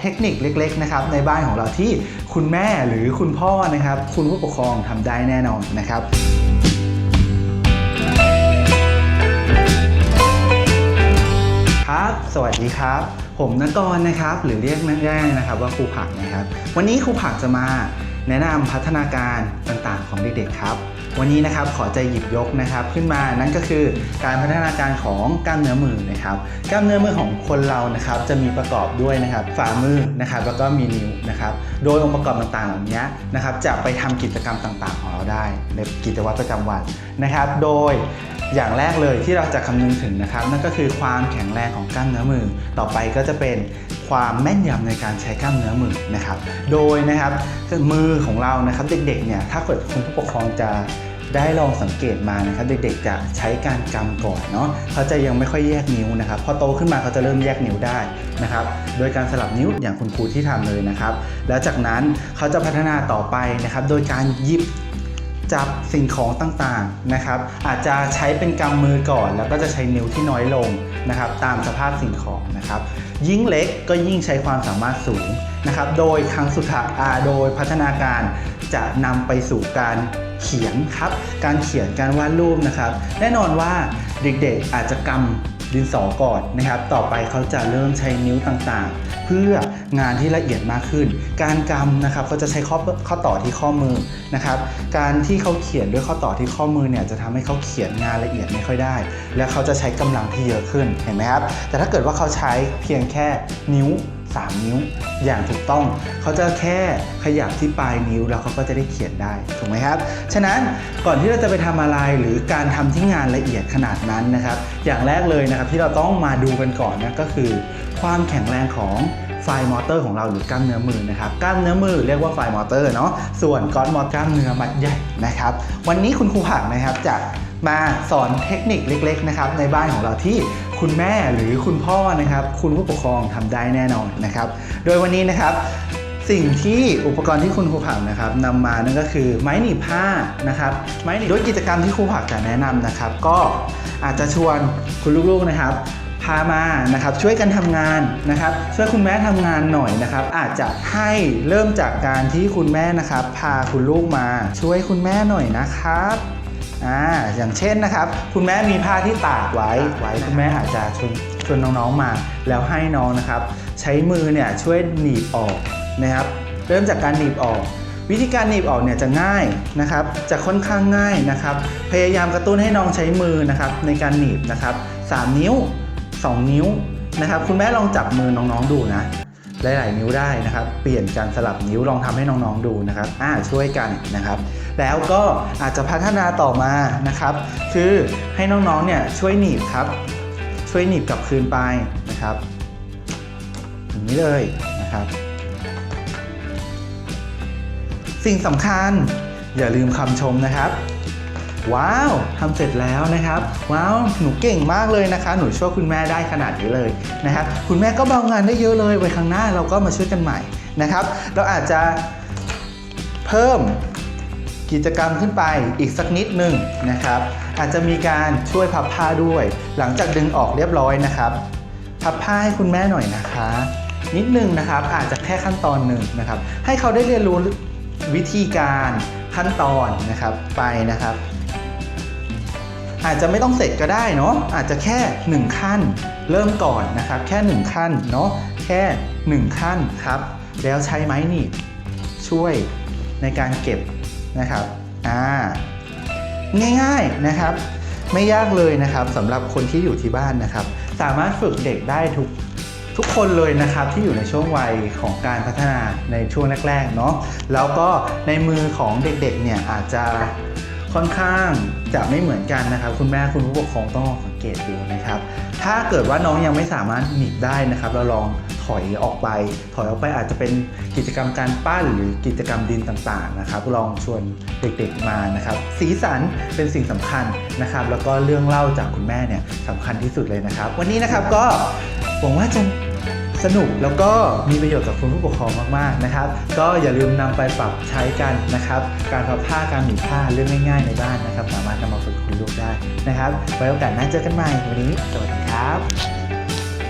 เทคนิคเล็กๆนะครับในบ้านของเราที่คุณแม่หรือคุณพ่อนะครับ คุณผู้ปกครองทำได้แน่นอนนะครับครับ สวัสดีครับ ผมนกรนะครับ หรือเรียกง่ายๆนะครับว่าครูผักนะครับ วันนี้ครูผักจะมา แนะนำพัฒนาการต่างๆ ของเด็กๆครับ วันนี้นะครับขอจะหยิบยกนะครับขึ้นมานั่นก็คือการพัฒนาการของกล้ามเนื้อมือนะครับกล้ามเนื้อมือของคนเรานะครับจะมีประกอบด้วยนะครับฝ่ามือนะครับแล้วก็มีนิ้วนะครับโดยองค์ประกอบต่างๆเหล่านี้นะครับจะไปทำกิจกรรมต่างๆ ของเราได้ในกิจวัตรประจำวันนะครับ โดย อย่างแรกเลยที่เราจะคำนึงถึงนะครับ นั่นก็คือความแข็งแรงของกล้ามเนื้อมือ ต่อไปก็จะเป็นความแม่นยำในการใช้กล้ามเนื้อมือนะครับ โดยนะครับมือของเรานะครับเด็กๆเนี่ยถ้าเกิดคุณผู้ปกครองจะได้ลองสังเกตมานะครับเด็กๆจะใช้การกำก่อนเนาะเขาจะยังไม่ค่อยแยกนิ้วนะครับพอโตขึ้นมาเขาจะเริ่มแยกนิ้วได้นะครับโดยการสลับนิ้วอย่างคุณครูที่ทำเลยนะครับ แล้วจากนั้นเขาจะพัฒนาต่อไปนะครับ โดยการหยิบ จับสิ่งของต่างๆนะครับ อาจจะใช้เป็นกำมือก่อน แล้วก็จะใช้นิ้วที่น้อยลงนะครับ ตามสภาพสิ่งของนะครับ ยิ่งเล็กก็ยิ่งใช้ความสามารถสูงนะครับ โดยครั้งสุดท้ายโดยพัฒนาการจะนำไปสู่การเขียนครับ การเขียนการวาดรูปนะครับ แน่นอนว่าเด็กๆอาจจะกำดินสอก่อนนะครับ ต่อไปเขาจะเริ่มใช้นิ้วต่างๆ เพื่อ งานที่ละเอียดมากขึ้น การกำนะครับก็จะใช้ข้อข้อต่อที่ข้อมือนะครับ การที่เขาเขียนด้วยข้อต่อที่ข้อมือเนี่ยจะทำให้เขาเขียนงานละเอียดไม่ค่อยได้ และเขาจะใช้กำลังที่เยอะขึ้นเห็นไหมครับ แต่ถ้าเกิดว่าเขาใช้เพียงแค่นิ้ว 3 นิ้ว อย่างถูกต้อง เขาจะแค่ขยับที่ปลายนิ้วแล้วเขาก็จะได้เขียนได้ถูกไหมครับ ฉะนั้นก่อนที่เราจะไปทำอะไรหรือการทำที่งานละเอียดขนาดนั้นนะครับ อย่างแรกเลยนะครับที่เราต้องมาดูกันก่อนนะก็คือ ความแข็งแรงของ ไฟมอเตอร์ของเราหรือกล้ามเนื้อมือนะครับกล้ามเนื้อมือเรียกว่าไฟมอเตอร์เนาะส่วนก้อนมอเตอร์กล้ามเนื้อมัดใหญ่นะครับ วันนี้คุณครูผักนะครับจะมาสอนเทคนิคเล็ก ๆ นะครับ ในบ้านของเราที่คุณแม่หรือคุณพ่อนะครับ คุณผู้ปกครองทำได้แน่นอนนะครับ โดยวันนี้นะครับสิ่งที่อุปกรณ์ที่คุณครูผักนะครับนำมานั่นก็คือไม้หนีบผ้านะครับ ไม้หนีบโดยกิจกรรมที่ครูผักจะแนะนำนะครับ ก็อาจจะชวนคุณลูกๆนะครับ พามานะครับช่วยกันทำงานนะครับช่วยคุณแม่ทำงานหน่อยนะครับอาจจะให้เริ่มจากการที่คุณแม่นะครับ พาคุณลูกมาช่วยคุณแม่หน่อยนะครับอ่าอย่างเช่นนะครับ คุณแม่มีผ้าที่ตากไว้ไว้คุณแม่อาจจะชวนชวนน้องๆมา แล้วให้น้องนะครับ ใช้มือเนี่ยช่วยหนีบออกนะครับเริ่มจากการหนีบออก วิธีการหนีบออกเนี่ยจะง่ายนะครับ จะค่อนข้างง่ายนะครับ พยายามกระตุ้นให้น้องใช้มือนะครับในการหนีบนะครับ 3 นิ้ว 2 นิ้วนะครับ คุณแม่ลองจับมือน้องๆดูนะ หลายๆนิ้วได้นะครับ เปลี่ยนการสลับนิ้วลองทำให้น้องๆดูนะครับอ่าช่วยกันนะครับ แล้วก็อาจจะพัฒนาต่อมานะครับ คือให้น้องๆเนี่ยช่วยหนีบครับ ช่วยหนีบกลับคืนไปนะครับอย่างนี้เลยนะครับ สิ่งสำคัญอย่าลืมคำชมนะครับ ว้าวทำเสร็จแล้วนะครับ ว้าวหนูเก่งมากเลยนะคะ หนูช่วยคุณแม่ได้ขนาดนี้เลยนะครับคุณแม่ก็เบางานได้เยอะเลยไว้ครั้งหน้าเราก็มาช่วยกันใหม่นะครับ เราอาจจะเพิ่มกิจกรรมขึ้นไปอีกสักนิดหนึ่งนะครับ อาจจะมีการช่วยพับผ้าด้วย หลังจากดึงออกเรียบร้อยนะครับ พับผ้าให้คุณแม่หน่อยนะคะ นิดนึงนะครับอาจจะแค่ขั้นตอนหนึ่งนะครับ ให้เขาได้เรียนรู้วิธีการขั้นตอนนะครับไปนะครับ อาจจะไม่ต้องเสร็จก็ได้เนาะอาจจะแค่ 1 ขั้น เริ่มก่อนนะครับ แค่ 1 ขั้นเนาะแค่ 1 ขั้นครับ แล้วใช้ไม้หนีบช่วยในการเก็บนะครับอ่าง่ายๆนะครับ ไม่ยากเลยนะครับสำหรับคนที่อยู่ที่บ้านนะครับ สามารถฝึกเด็กได้ทุกทุกคนเลยนะครับที่อยู่ในช่วงวัยของการพัฒนาในช่วงแรกๆเนาะแล้วก็ในมือของเด็กๆเนี่ยอาจจะ ค่อนข้างจะไม่เหมือนกันนะครับ คุณแม่คุณผู้ปกครองต้องลองสังเกตดูนะครับ ถ้าเกิดว่าน้องยังไม่สามารถหนีบได้นะครับ เราลองถอยออกไป ถอยออกไปอาจจะเป็นกิจกรรมการปั้นหรือกิจกรรมดินต่างๆนะครับ ลองชวนเด็กๆมานะครับ สีสันเป็นสิ่งสำคัญนะครับ แล้วก็เรื่องเล่าจากคุณแม่เนี่ยสำคัญที่สุดเลยนะครับ วันนี้นะครับก็หวังว่าจะ สนุกแล้วก็มีประโยชน์กับคุณผู้ปกครองมากๆนะครับ ก็อย่าลืมนำไปปรับใช้กันนะครับ การพับผ้าการหมีผ้าเรื่องง่ายๆในบ้านนะครับ สามารถนำมาฝึกคุณลูกได้นะครับไว้โอกาสหน้าเจอกันใหม่วันนี้สวัสดีครับ